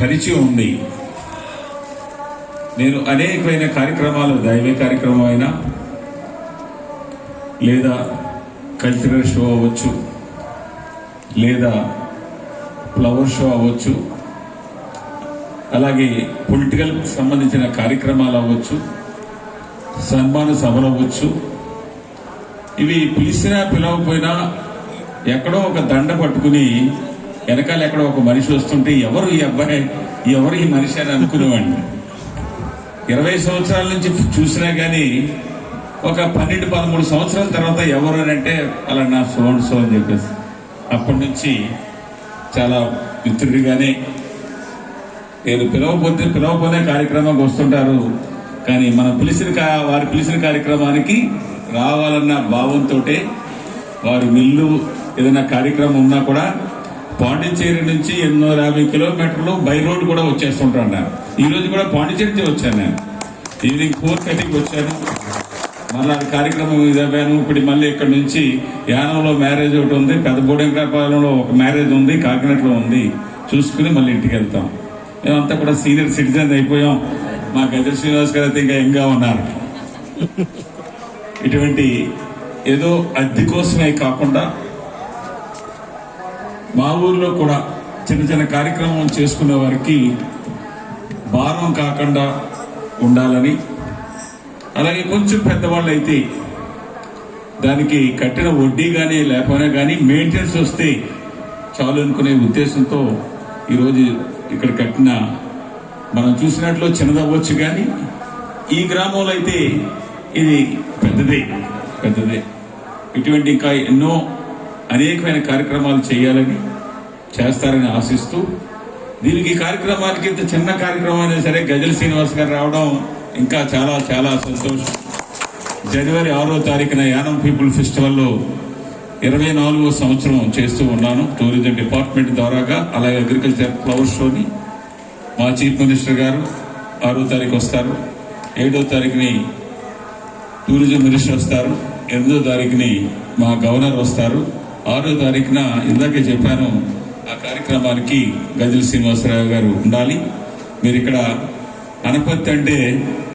పరిచయం ఉంది నేను అనేకమైన కార్యక్రమాలు దైవ కార్యక్రమం అయినా లేదా కల్చరల్ షో అవ్వచ్చు లేదా ఫ్లవర్ షో అవ్వచ్చు అలాగే పొలిటికల్ సంబంధించిన కార్యక్రమాలు అవ్వచ్చు సన్మాన సభలు అవ్వచ్చు. ఇవి పిలిచినా పిలవకపోయినా ఎక్కడో ఒక దండ పట్టుకుని వెనకాల ఎక్కడో ఒక మనిషి వస్తుంటే ఎవరు ఈ అబ్బాయి? ఎవరు ఈ మనిషి అని అనుకునేవాడిని. ఇరవై సంవత్సరాల నుంచి చూసినా కానీ ఒక పన్నెండు పదమూడు సంవత్సరాల తర్వాత ఎవరు అని అంటే అలా నా సోన్ సో అని చెప్పేసి. అప్పటి నుంచి చాలా మిత్రుడిగానే నేను పిలవపోతే పిలవపోతే కార్యక్రమానికి వస్తుంటారు. కానీ మనం పిలిచిన కా- వారు పిలిచిన కార్యక్రమానికి రావాలన్న భావంతో వారు మిల్లు ఏదైనా కార్యక్రమం ఉన్నా కూడా పాండిచ్చేరి నుంచి ఎన్నో యాభై కిలోమీటర్లు బై రోడ్ కూడా వచ్చేస్తుంటాను నేను. ఈ రోజు కూడా పాండిచ్చేరి వచ్చాను నేను. ఈవినింగ్ ఫోర్ థర్టీకి వచ్చాను. మళ్ళీ కార్యక్రమం ఇదవ్వాను ఇప్పుడు మళ్ళీ ఇక్కడ నుంచి యానంలో మ్యారేజ్ ఒకటి ఉంది. పెద్ద బోడెంకరపాలెంలో ఒక మ్యారేజ్ ఉంది. కాకినాడలో ఉంది. చూసుకుని మళ్ళీ ఇంటికి వెళ్తాం. మేమంతా కూడా సీనియర్ సిటిజన్ అయిపోయాం. మా గజ శ్రీనివాస్ గారు అయితే ఇంకా యంగా ఉన్నారు. ఇటువంటి ఏదో అద్దె కోసమే కాకుండా మా ఊర్లో కూడా చిన్న చిన్న కార్యక్రమం చేసుకునే వారికి భారం కాకుండా ఉండాలని అలాగే కొంచెం పెద్దవాళ్ళు అయితే దానికి కట్టిన వడ్డీ కానీ లేకపోయినా కానీ మెయింటెనెన్స్ వస్తే చాలు అనుకునే ఉద్దేశంతో ఈరోజు ఇక్కడ కట్టిన మనం చూసినట్లు చిన్నదవ్వచ్చు కానీ ఈ గ్రామంలో అయితే ఇది పెద్దదే పెద్దదే. ఇటువంటి ఇంకా ఎన్నో అనేకమైన కార్యక్రమాలు చేయాలని చేస్తారని ఆశిస్తూ దీనికి ఈ కార్యక్రమానికి ఇంత చిన్న కార్యక్రమం అయినా సరే గజల్ శ్రీనివాస్ గారు రావడం ఇంకా చాలా చాలా సంతోషం. జనవరి ఆరో తారీఖున యానం పీపుల్ ఫెస్టివల్లో ఇరవై నాలుగో సంవత్సరం చేస్తూ ఉన్నాను. టూరిజం డిపార్ట్మెంట్ ద్వారాగా అలాగే అగ్రికల్చర్ ఫ్లవర్ షోని మా చీఫ్ మినిస్టర్ గారు ఆరో తారీఖు వస్తారు. ఏడో తారీఖుని టూరిజం మినిస్టర్ వస్తారు. ఎనిమిదో తారీఖుని మా గవర్నర్ వస్తారు. ఆరో తారీఖున ఇందాకే చెప్పాను ఆ కార్యక్రమానికి గజల్ శ్రీనివాసరావు గారు ఉండాలి. మీరు ఇక్కడ అనపత్తి అంటే